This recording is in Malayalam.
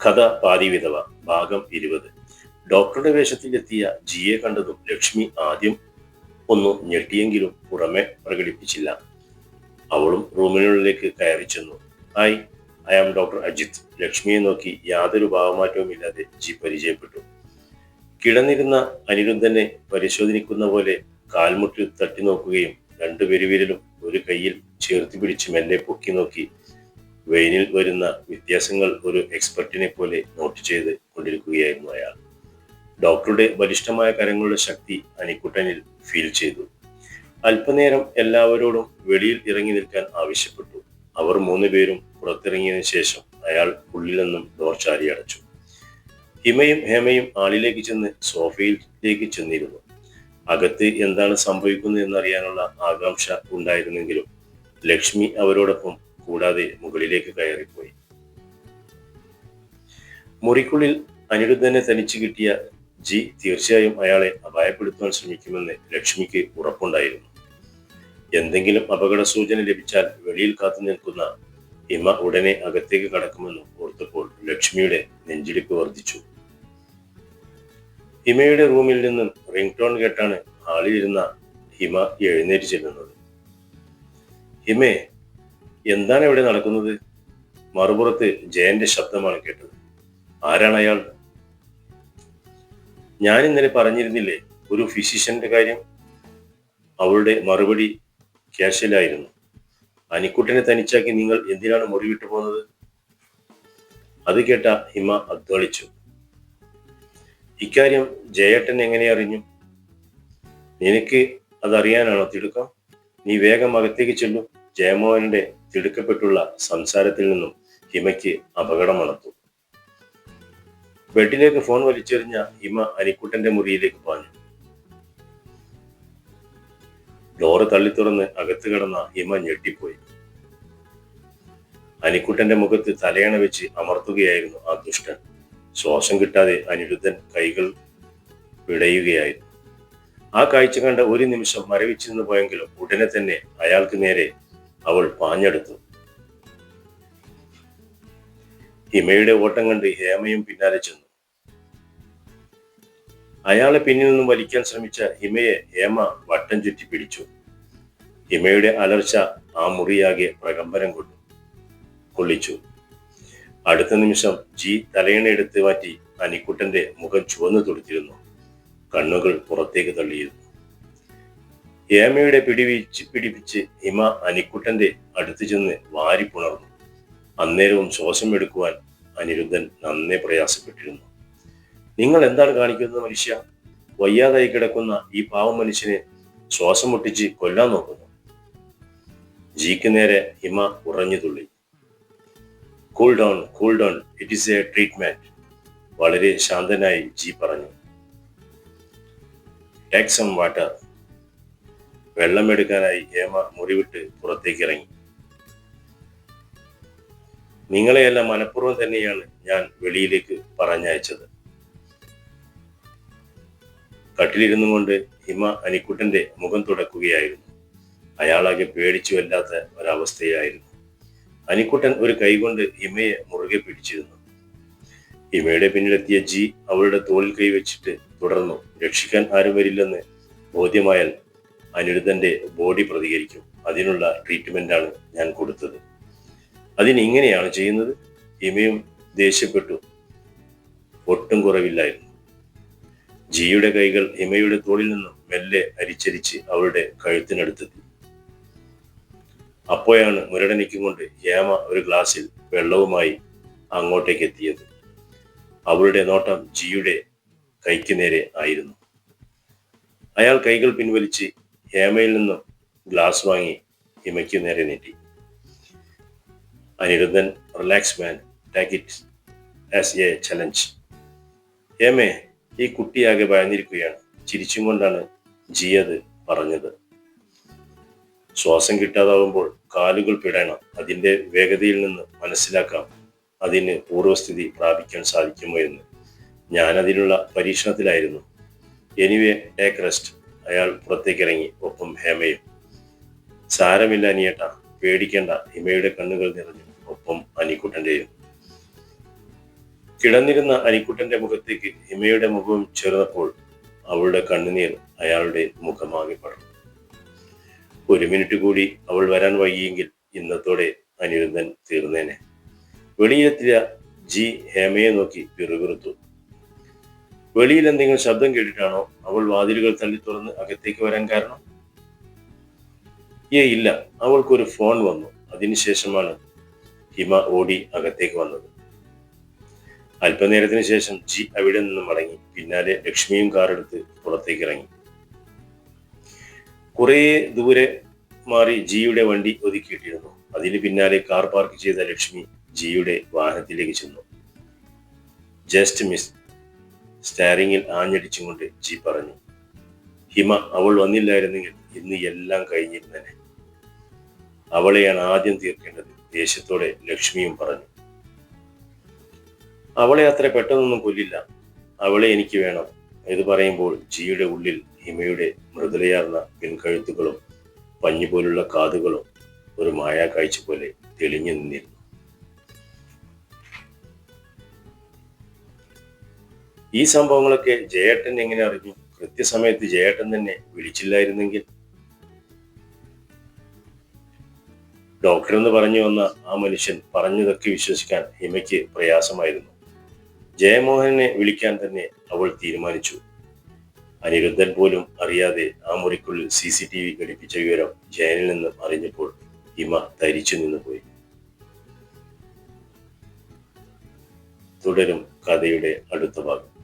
കഥ പാതി വിധവ ഭാഗം ഇരുപത്. ഡോക്ടറുടെ വേഷത്തിലെത്തിയ ജിയെ കണ്ടതും ലക്ഷ്മി ആദ്യം ഒന്ന് ഞെട്ടിയെങ്കിലും പുറമെ പ്രകടിപ്പിച്ചില്ല. അവളും റൂമിനുള്ളിലേക്ക് കയറി ചെന്നു. Hi I am doctor Ajith. ലക്ഷ്മിയെ നോക്കി യാതൊരു ഭാവമാറ്റവും ഇല്ലാതെ ജി പരിചയപ്പെട്ടു. കിടന്നിരുന്ന അനിരുദ്ധനെ പരിശോധിക്കുന്ന പോലെ കാൽമുട്ടിൽ തട്ടി നോക്കുകയും രണ്ടു പെരുവിരലും ഒരു കയ്യിൽ ചേർത്തി പിടിച്ച് മെല്ലെ പൊക്കി നോക്കി വെയിനിൽ വരുന്ന വ്യത്യാസങ്ങൾ ഒരു എക്സ്പെർട്ടിനെ പോലെ നോട്ട് ചെയ്ത് കൊണ്ടിരിക്കുകയായിരുന്നു അയാൾ. ഡോക്ടറുടെ ബലിഷ്ഠമായ കരങ്ങളുടെ ശക്തി അനിക്കുട്ടനിൽ ഫീൽ ചെയ്തു. അല്പനേരം എല്ലാവരോടും വെളിയിൽ ഇറങ്ങി നിൽക്കാൻ ആവശ്യപ്പെട്ടു. അവർ മൂന്നുപേരും പുറത്തിറങ്ങിയതിനു ശേഷം അയാൾ ഉള്ളിൽ നിന്നും ഡോർ ചാരി അടച്ചു. ഹിമയും ഹേമയും ആളിലേക്ക് ചെന്ന് സോഫയിലേക്ക് ചെന്നിരുന്നു. അകത്ത് എന്താണ് സംഭവിക്കുന്നത് എന്നറിയാനുള്ള ആകാംക്ഷ ഉണ്ടായിരുന്നെങ്കിലും ലക്ഷ്മി അവരോടൊപ്പം കൂടാതെ മുകളിലേക്ക് കയറിപ്പോയി. മുറിക്കുള്ളിൽ അനിരുദ്ധനെ തനിച്ചു കിട്ടിയ ജി തീർച്ചയായും അയാളെ അപായപ്പെടുത്താൻ ശ്രമിക്കുമെന്ന് ലക്ഷ്മിക്ക് ഉറപ്പുണ്ടായിരുന്നു. എന്തെങ്കിലും അപകട സൂചന ലഭിച്ചാൽ വെളിയിൽ കാത്തു നിൽക്കുന്ന ഹിമ ഉടനെ അകത്തേക്ക് കടക്കുമെന്ന് ഓർത്തപ്പോൾ ലക്ഷ്മിയുടെ നെഞ്ചിടിപ്പ് വർദ്ധിച്ചു. ഹിമയുടെ റൂമിൽ നിന്നും റിംഗ് ടോൺ കേട്ടാണ് ഹാളിലിരുന്ന ഹിമ എഴുന്നേറ്റ് ചെല്ലുന്നത്. ഹിമേ എന്താണ് ഇവിടെ നടക്കുന്നത്? മറുപുറത്ത് ജയന്റെ ശബ്ദമാണ് കേട്ടത്. ആരാണ് അയാൾ? ഞാൻ ഇന്നലെ പറഞ്ഞിരുന്നില്ലേ ഒരു ഫിസിഷ്യന്റെ കാര്യം? അവളുടെ മറുപടി ക്യാഷ്വലായിരുന്നു അനിക്കുട്ടനെ തനിച്ചാക്കി നിങ്ങൾ എന്തിനാണ് മുറിവിട്ടു പോകുന്നത്? അത് കേട്ട ഹിമ അധ്വാളിച്ചു ഇക്കാര്യം ജയേട്ടൻ എങ്ങനെ അറിഞ്ഞു? നിനക്ക് അതറിയാനാണോ തിടുക്കം? നീ വേഗം അകത്തേക്ക് ചെല്ലും ജയമോഹന്റെ തിടുക്കപ്പെട്ടുള്ള സംസാരത്തിൽ നിന്നും ഹിമയ്ക്ക് അപകടം വളർത്തു ബെഡിലേക്ക് ഫോൺ വലിച്ചെറിഞ്ഞ ഹിമ അനിക്കുട്ടന്റെ മുറിയിലേക്ക് പാഞ്ഞു. ഡോറ് തള്ളി തുറന്ന് അകത്ത് കിടന്ന ഹിമ ഞെട്ടിപ്പോയി. അനിക്കുട്ടന്റെ മുഖത്ത് തലയണ വെച്ച് അമർത്തുകയായിരുന്നു ആ ദുഷ്ടൻ. ശ്വാസം കിട്ടാതെ അനിരുദ്ധൻ കൈകൾ പിടയുകയായിരുന്നു. ആ കാഴ്ച കണ്ട ഒരു നിമിഷം മരവിച്ചിരുന്നു പോയെങ്കിലും ഉടനെ തന്നെ അയാൾക്ക് നേരെ അവൾ പാഞ്ഞെടുത്തു. ഹിമയുടെ ഓട്ടം കണ്ട് ഹേമയും പിന്നാലെ ചെന്നു. അയാളെ പിന്നിൽ നിന്നും വലിക്കാൻ ശ്രമിച്ച ഹിമയെ ഹേമ വട്ടം ചുറ്റി പിടിച്ചു. ഹിമയുടെ അലർച്ച ആ മുറിയാകെ പ്രകമ്പനം കൊണ്ടു. കൊള്ളിച്ചു. അടുത്ത നിമിഷം ജി തലയണയെടുത്ത് മാറ്റി അനിക്കുട്ടന്റെ മുഖം ചുവന്നു തൊടുത്തിരുന്നു കണ്ണുകൾ പുറത്തേക്ക് തള്ളിയിരുന്നു. ഹേമയുടെ പിടിവിച്ച് പിടിപ്പിച്ച് ഹിമ അനിക്കുട്ടന്റെ അടുത്ത് ചെന്ന് വാരിപ്പുണർന്നു അന്നേരവും ശ്വാസം എടുക്കുവാൻ അനിരുദ്ധൻ നന്നേ പ്രയാസപ്പെട്ടിരുന്നു. നിങ്ങൾ എന്താണ് കാണിക്കുന്നത് മനുഷ്യ? വയ്യാതായി കിടക്കുന്ന ഈ പാവം മനുഷ്യനെ ശ്വാസം മുട്ടിച്ച് കൊല്ലാൻ നോക്കുന്നു. ജിക്ക് നേരെ ഹിമ ഉറഞ്ഞു തുള്ളി. Cool down cool down it is a treatment വളരെ ശാന്തനായി ജി പറഞ്ഞു. ടേക്ക് സം വാട്ടർ വെള്ളമെടുക്കാനായി ഹേമ മുറിവിട്ട് പുറത്തേക്ക് ഇറങ്ങി നിങ്ങളെയെല്ലാം മനഃപൂർവം തന്നെയാണ് ഞാൻ വെളിയിലേക്ക് പറഞ്ഞയച്ചത്. കട്ടിലിരുന്നു കൊണ്ട് ഹിമ അനിക്കുട്ടന്റെ മുഖം തുടക്കുകയായിരുന്നു. അയാളാകെ പേടിച്ചു വല്ലാത്ത ഒരവസ്ഥയായിരുന്നു. അനിക്കുട്ടൻ ഒരു കൈകൊണ്ട് ഹിമയെ മുറുകെ പിടിച്ചിരുന്നു. ഹിമയുടെ പിന്നിലെത്തിയ ജി അവളുടെ തോളിൽ കൈവച്ചിട്ട് തുടർന്നു രക്ഷിക്കാൻ ആരും വരില്ലെന്ന് ബോധ്യമായാൽ അനിരുദ്ധന്റെ ബോഡി പ്രതികരിക്കും. അതിനുള്ള ട്രീറ്റ്മെന്റാണ് ഞാൻ കൊടുത്തത്. അതിന് ഇങ്ങനെയാണ് ചെയ്യുന്നത്. ഹിമയും ദേഷ്യപ്പെട്ടു. ഒട്ടും കുറവില്ലായിരുന്നു. ജിയുടെ കൈകൾ ഇമയുടെ തോളിൽ നിന്നും മെല്ലെ അരിച്ചരിച്ച് അവളുടെ കഴുത്തിനടുത്തെത്തി. അപ്പോഴാണ് മുരടനിക്കും കൊണ്ട് ഹേമ ഒരു ഗ്ലാസ്സിൽ വെള്ളവുമായി അങ്ങോട്ടേക്ക് എത്തിയത് അവളുടെ നോട്ടം ജിയുടെ കൈക്ക് നേരെ ആയിരുന്നു. അയാൾ കൈകൾ പിൻവലിച്ച് ഹേമയിൽ നിന്നും ഗ്ലാസ് വാങ്ങി ഹിമയ്ക്ക് നേരെ നീട്ടി. Aniruddhan relax man take it as a challenge ഹേമേ ഈ കുട്ടിയാകെ ഭയന്നിരിക്കുകയാണ്. ചിരിച്ചും കൊണ്ടാണ് ജി അത് പറഞ്ഞത്. ശ്വാസം കിട്ടാതാവുമ്പോൾ കാലുകൾ പിടയണം. അതിന്റെ വേഗതയിൽ നിന്ന് മനസ്സിലാക്കാം അതിന് പൂർവസ്ഥിതി പ്രാപിക്കാൻ സാധിക്കുമോ എന്ന്. ഞാനതിനുള്ള പരീക്ഷണത്തിലായിരുന്നു. എനിവേ ടേക്ക് റെസ്റ്റ് അയാൾ പുറത്തേക്ക് ഇറങ്ങി. ഒപ്പം ഹേമയും സാരമില്ല അനിയേട്ട പേടിക്കേണ്ട. ഹിമയുടെ കണ്ണുകൾ നിറഞ്ഞു. ഒപ്പം അനിക്കുട്ടന്റെയും. കിടന്നിരുന്ന അനിക്കുട്ടന്റെ മുഖത്തേക്ക് ഹിമയുടെ മുഖം ചേർന്നപ്പോൾ അവളുടെ കണ്ണുനീർ അയാളുടെ മുഖമാകെ പടർന്നു. ഒരു മിനിറ്റ് കൂടി അവൾ വരാൻ വൈകിയെങ്കിൽ ഇന്നത്തോടെ അനിരുദ്ധൻ തീർന്നേനെ. വെളിയിലെത്തിയ ജി ഹേമയെ നോക്കി പിറുപിറുത്തു വെളിയിൽ എന്തെങ്കിലും ശബ്ദം കേട്ടിട്ടാണോ അവൾ വാതിലുകൾ തള്ളി തുറന്ന് അകത്തേക്ക് വരാൻ കാരണം? ഏ ഇല്ല. അവൾക്കൊരു ഫോൺ വന്നു. അതിനുശേഷമാണ് ഹിമ ഓടി അകത്തേക്ക് വന്നത്. അല്പനേരത്തിന് ശേഷം ജി അവിടെ നിന്ന് മടങ്ങി. പിന്നാലെ ലക്ഷ്മിയും കാറെടുത്ത് പുറത്തേക്ക് ഇറങ്ങി. കുറേ ദൂരെ മാറി ജിയുടെ വണ്ടി ഒതുക്കിയിട്ടിരുന്നു. അതിന് പിന്നാലെ കാർ പാർക്ക് ചെയ്ത ലക്ഷ്മി ജിയുടെ വാഹനത്തിലേക്ക് ചെന്നു. ജസ്റ്റ് മിസ് സ്റ്റാരിങ്ങിൽ ആഞ്ഞടിച്ചുകൊണ്ട് ജി പറഞ്ഞു ഹിമ അവൾ വന്നില്ലായിരുന്നെങ്കിൽ ഇന്ന് എല്ലാം കഴിഞ്ഞിരുന്നേനെ. അവളെയാണ് ആദ്യം തീർക്കേണ്ടത് ദേഷ്യത്തോടെ ലക്ഷ്മിയും പറഞ്ഞു. അവളെ അത്ര പെട്ടെന്നൊന്നും കൊല്ലില്ല. അവളെ എനിക്ക് വേണം ഇത് പറയുമ്പോൾ ജിയുടെ ഉള്ളിൽ ഹിമയുടെ മൃദുലയാർന്ന പിൻകഴുത്തുകളും പഞ്ഞുപോലുള്ള കാതുകളും ഒരു മായാ കാഴ്ച പോലെ തെളിഞ്ഞു നിന്നിരുന്നു. ഈ സംഭവങ്ങളൊക്കെ ജയേട്ടൻ എങ്ങനെ അറിഞ്ഞു? കൃത്യസമയത്ത് ജയേട്ടൻ തന്നെ വിളിച്ചില്ലായിരുന്നെങ്കിൽ. ഡോക്ടർ എന്ന് പറഞ്ഞു വന്ന ആ മനുഷ്യൻ പറഞ്ഞതൊക്കെ വിശ്വസിക്കാൻ ഹിമയ്ക്ക് പ്രയാസമായിരുന്നു. ജയമോഹനെ വിളിക്കാൻ തന്നെ അവൾ തീരുമാനിച്ചു. അനിരുദ്ധൻ പോലും അറിയാതെ ആ മുറിക്കുള്ളിൽ സി സി ടി വി ഘടിപ്പിച്ച വിവരം ജയനിൽ നിന്ന് അറിഞ്ഞപ്പോൾ ഹിമ തരിച്ചു നിന്നുപോയി. തുടരും കഥയുടെ അടുത്ത ഭാഗം.